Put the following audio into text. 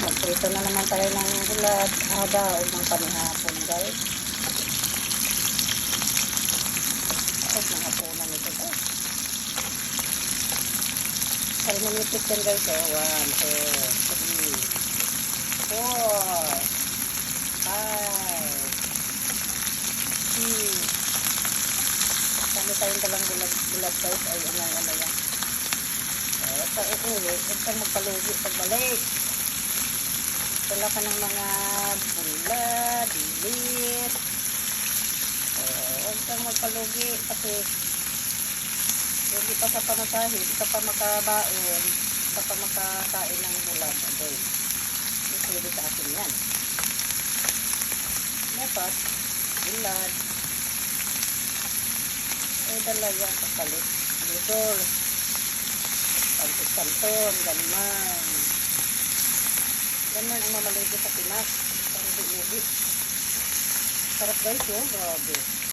Magprito na naman tayo ng bulad. Aga o ng panihapon guys. Ay, mga hapunan nito guys. Ay, manipis yan guys. Eh. One, two, three, four, five, six. Kami tayong dalang bulad guys. Ay, ano, ano yan. Eh, sa uuwi, huwag kang magpalugi pagbalik. Wala ka ng mga bulad, dilis. Eh, huwag kang magpalugi kasi hindi pa sa pamasahe, hindi ka pa makabaon, hindi ka pa makakain ng bulad. Okay. Pwede sa akin yan. Dapat, bulad. Eh, dala yan kapalit. Noodles. Pantis kanton, Ganman ang mamalagi sa Pinas. Parang di Sarap guys, oh. Grabe.